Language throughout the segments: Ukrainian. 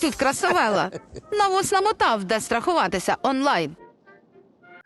Тут красовела. Навоз намотав, де страхуватися онлайн.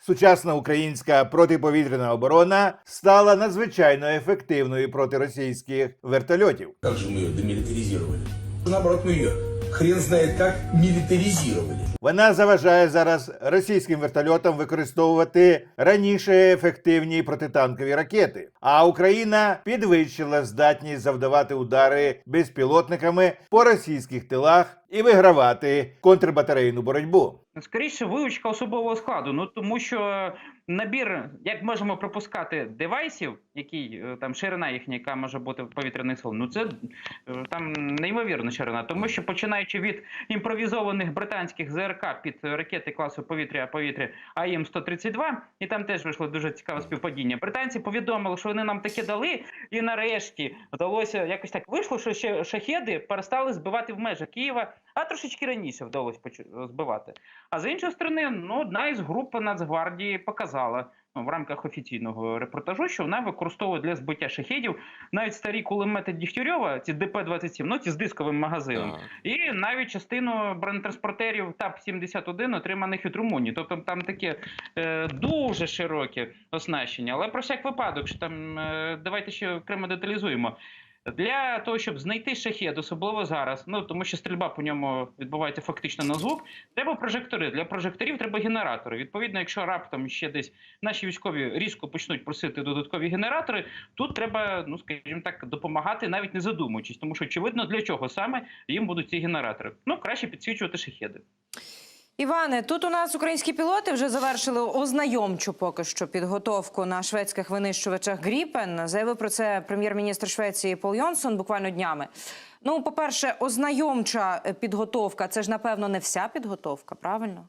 Сучасна українська протиповітряна оборона стала надзвичайно ефективною проти російських вертольотів. Как же ми її демілітаризували? Наоборот, ми ее хрен знает как милитаризировали. Вона заважає зараз російським вертольотам використовувати раніше ефективні протитанкові ракети. А Україна підвищила здатність завдавати удари безпілотниками по російських тилах і вигравати контрбатарейну боротьбу. Скоріше, вивчка особового складу. Ну тому що набір, як можемо припускати, девайсів, який е, там ширина їхня, яка може бути в повітряних сил, ну це е, там неймовірна ширина. Тому що починаючи від імпровізованих британських ЗРК під ракети класу повітря повітря АІМ 132 і там теж вийшло дуже цікаве співпадіння. Британці повідомили, що вони нам таке дали, і нарешті вдалося якось так вийшло, що ще шахеди перестали збивати в межах Києва, а трошечки раніше вдалося збивати. А з іншої сторони, ну одна із груп Нацгвардії показала ну, в рамках офіційного репортажу, що вона використовує для збиття шахедів навіть старі кулемети Дігтярьова, ці ДП-27, ну ці з дисковим магазином, і навіть частину бронетранспортерів ТАП-71, отриманих від Румунії. Тобто там таке е, дуже широке оснащення. Але про всяк випадок, що там е, давайте ще окремо деталізуємо. Для того, щоб знайти шахет, особливо зараз, ну тому що стрільба по ньому відбувається фактично на звук, треба прожектори. Для прожекторів треба генератори. Відповідно, якщо раптом ще десь наші військові різко почнуть просити додаткові генератори, тут треба, ну скажімо так, допомагати, навіть не задумуючись, тому що очевидно для чого саме їм будуть ці генератори. Ну краще підсвічувати шахеди. Іване, тут у нас українські пілоти вже завершили ознайомчу поки що підготовку на шведських винищувачах Гріпен. Заявив про це прем'єр-міністр Швеції Пол Йонсон буквально днями. Ну, по-перше, ознайомча е, підготовка це ж напевно не вся підготовка, правильно?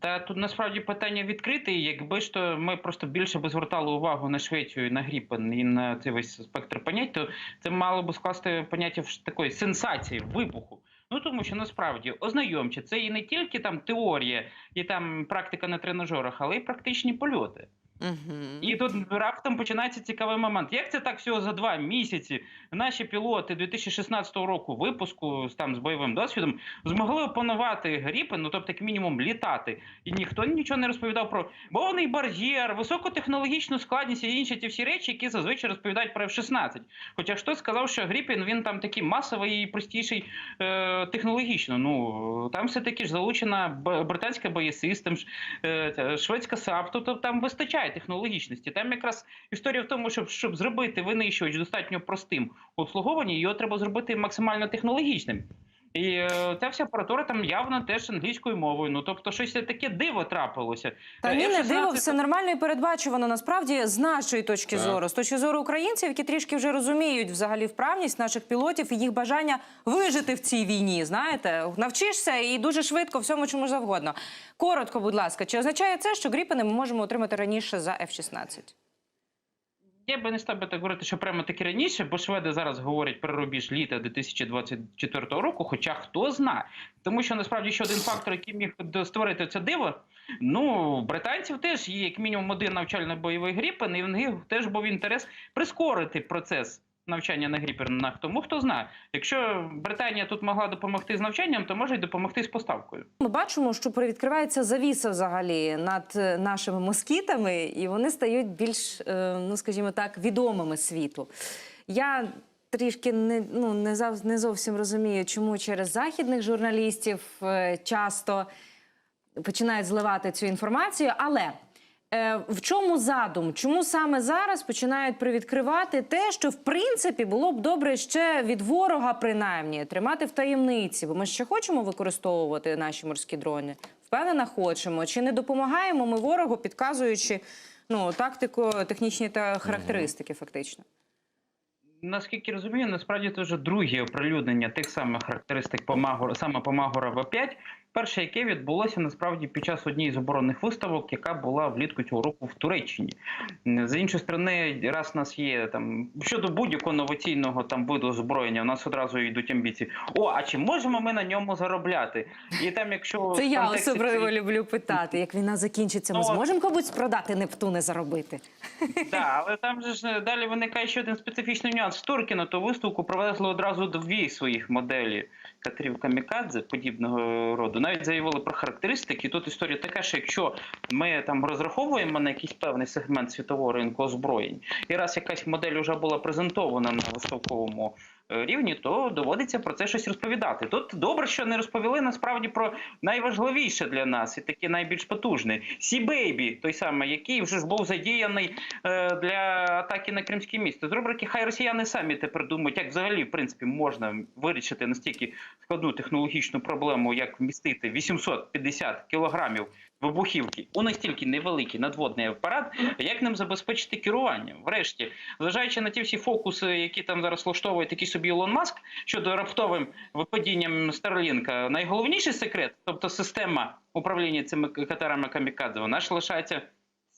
Та тут насправді питання відкрите. Якби ж то ми просто більше би звертали увагу на Швецію, на Гріпен і на цей весь спектр понять, то це мало би скласти поняття такої сенсації, вибуху. Ну тому що насправді ознайомче, це і не тільки там теорія, і там практика на тренажерах, але й практичні польоти. Угу. І тут раптом починається цікавий момент. Як це так всього за два місяці наші пілоти 2016 року випуску там з бойовим досвідом змогли опанувати гріпен, ну тобто як мінімум літати, і ніхто нічого не розповідав про мовний бар'єр, високотехнологічну складність і інші ті всі речі, які зазвичай розповідають про F-16. Хоча хтось сказав, що гріпен він там такий масовий і простіший е, технологічно. Ну там все таки ж залучена британська боєсистем, е, шведська САП, тобто там вистачає технологічності. Там якраз історія в тому, щоб, щоб зробити винищувач достатньо простим обслуговуванні, його треба зробити максимально технологічним. І е, ця вся апаратура там явно теж англійською мовою. Ну тобто, щось таке диво трапилося. Та Е, ні, не диво, все нормально і передбачувано. Насправді, з нашої точки Так. зору, з точки зору українців, які трішки вже розуміють взагалі вправність наших пілотів і їх бажання вижити в цій війні. Знаєте, навчишся і дуже швидко всьому чому завгодно. Коротко, будь ласка, чи означає це, що гріпени ми можемо отримати раніше за F-16? Я би не став би так говорити, що прямо таки раніше, бо шведи зараз говорять про рубіж літа 2024 року. Хоча хто знає, тому що насправді ще один фактор, який міг створити це диво. Ну, британців теж є як мінімум один навчально-бойовий гріпен, і в них теж був інтерес прискорити процес навчання на гріпенах. Тому хто знає, якщо Британія тут могла допомогти з навчанням, то може й допомогти з поставкою. Ми бачимо, що привідкривається завіса взагалі над е, нашими москітами, і вони стають більш, е, ну скажімо так, відомими світу. Я трішки не, ну, не, зав, не зовсім розумію, чому через західних журналістів е, часто починають зливати цю інформацію, але. Е, В чому задум? Чому саме зараз починають привідкривати те, що в принципі було б добре ще від ворога, принаймні, тримати в таємниці? Бо ми ще хочемо використовувати наші морські дрони. Впевнена, хочемо. Чи не допомагаємо ми ворогу, підказуючи ну, тактику, технічні та характеристики, фактично? Наскільки розумію, насправді це вже друге оприлюднення тих самих характеристик Помагора, саме Помагора В5. Перше, яке відбулося насправді під час однієї з оборонних виставок, яка була влітку цього року в Туреччині. З іншої сторони, раз у нас є там щодо будь-якого новаційного там виду озброєння, у нас одразу йдуть амбіції. О, а чи можемо ми на ньому заробляти? І там, якщо Це я особливо люблю питати. Як війна закінчиться, ми Ну, зможемо комусь продати Нептуни заробити? Так, але там же ж далі виникає ще один специфічний нюанс. Турки на ту виставку привезли одразу дві своїх моделі катерів камікадзе подібного роду. Навіть заявили про характеристики. Тут історія така, що якщо ми там розраховуємо на якийсь певний сегмент світового ринку озброєнь, і раз якась модель вже була презентована на виставковому е, рівні, то доводиться про це щось розповідати. Тут добре, що не розповіли насправді про найважливіше для нас і таке найбільш потужне. Сі Бейбі, той самий, який вже ж був задіяний е, для атаки на кримське місто. З рубрики хай росіяни самі тепер думають, як взагалі в принципі можна вирішити настільки складну технологічну проблему, як вмістити 850 кілограмів вибухівки у настільки невеликий надводний апарат, як ним забезпечити керування? Врешті, зважаючи на ті всі фокуси, які там зараз влаштовує такий собі Ілон Маск щодо раптовим випадінням Старлінка, найголовніший секрет, тобто система управління цими катерами камікадзе, вона ж лишається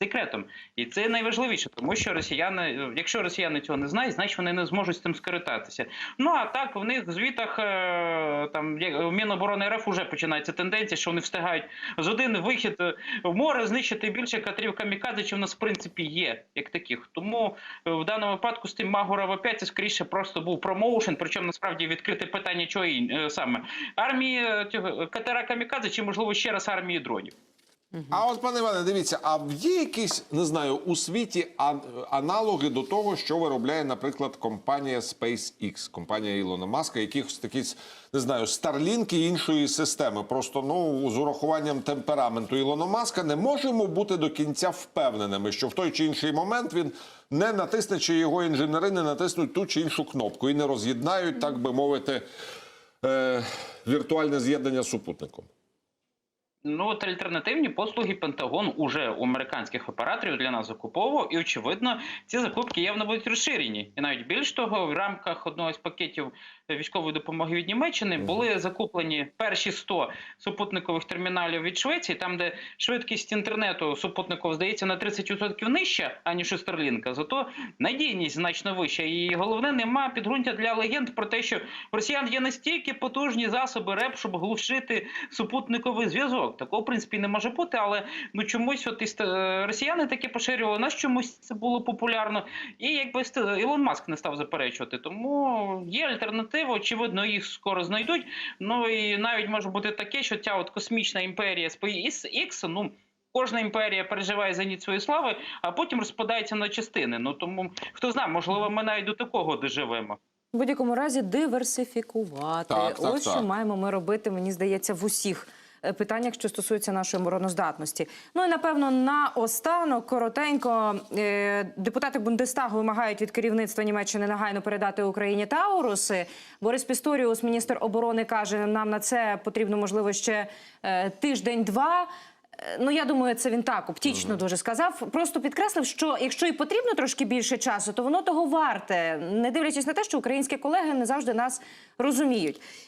секретом. І це найважливіше, тому що росіяни, якщо росіяни цього не знають, значить вони не зможуть з цим скористатися. Ну а так в них в звітах е, там Міноборони РФ вже починається тенденція, що вони встигають з один вихід е, в море знищити більше катерів камікадзе, чи в нас в принципі є як таких. Тому е, в даному випадку з тим Магурова 5 це скоріше просто був промоушен, причому насправді відкрите питання, чого і, е, саме армії е, катера камікадзе, чи можливо ще раз армії дронів. А от, пане Іване, дивіться, а є якісь, не знаю, у світі аналоги до того, що виробляє, наприклад, компанія SpaceX, компанія Ілона Маска, якихось такі, не знаю, і іншої системи. Просто ну з урахуванням темпераменту Ілона Маска не можемо бути до кінця впевненими, що в той чи інший момент він не натисне, чи його інженери не натиснуть ту чи іншу кнопку і не роз'єднають, так би мовити, е- віртуальне з'єднання з супутником. Ну, от альтернативні послуги Пентагон уже у американських операторів для нас закуповував, і очевидно, ці закупки явно будуть розширені. І навіть більш того, в рамках одного з пакетів військової допомоги від Німеччини були закуплені перші 100 супутникових терміналів від Швеції, там де швидкість інтернету супутникового здається на 30% нижча, аніж у Старлінка. Зато надійність значно вища. І головне, нема підґрунтя для легенд про те, що росіян є настільки потужні засоби РЕП, щоб глушити супутниковий зв'язок. Такого в принципі не може бути, але ну чомусь от і е, росіяни таке поширювали. Нас чомусь це було популярно. І якби ст- Ілон Маск не став заперечувати. Тому є альтернатива, очевидно, їх скоро знайдуть. Ну і навіть може бути таке, що ця от космічна імперія SpaceX, ну. Кожна імперія переживає зеніт своєї слави, а потім розпадається на частини. Ну тому хто знає, можливо, ми навіть до такого доживемо. В будь-якому разі диверсифікувати. Так, так, Ось так. що маємо ми робити, мені здається, в усіх питаннях, що стосуються нашої обороноздатності. Ну і напевно наостанок коротенько е, депутати Бундестагу вимагають від керівництва Німеччини негайно передати Україні Тауруси. Борис Пісторіус, міністр оборони, каже, нам на це потрібно можливо ще е, тиждень-два. Е, Ну, я думаю, це він так оптічно дуже сказав. Просто підкреслив, що якщо і потрібно трошки більше часу, то воно того варте, не дивлячись на те, що українські колеги не завжди нас розуміють.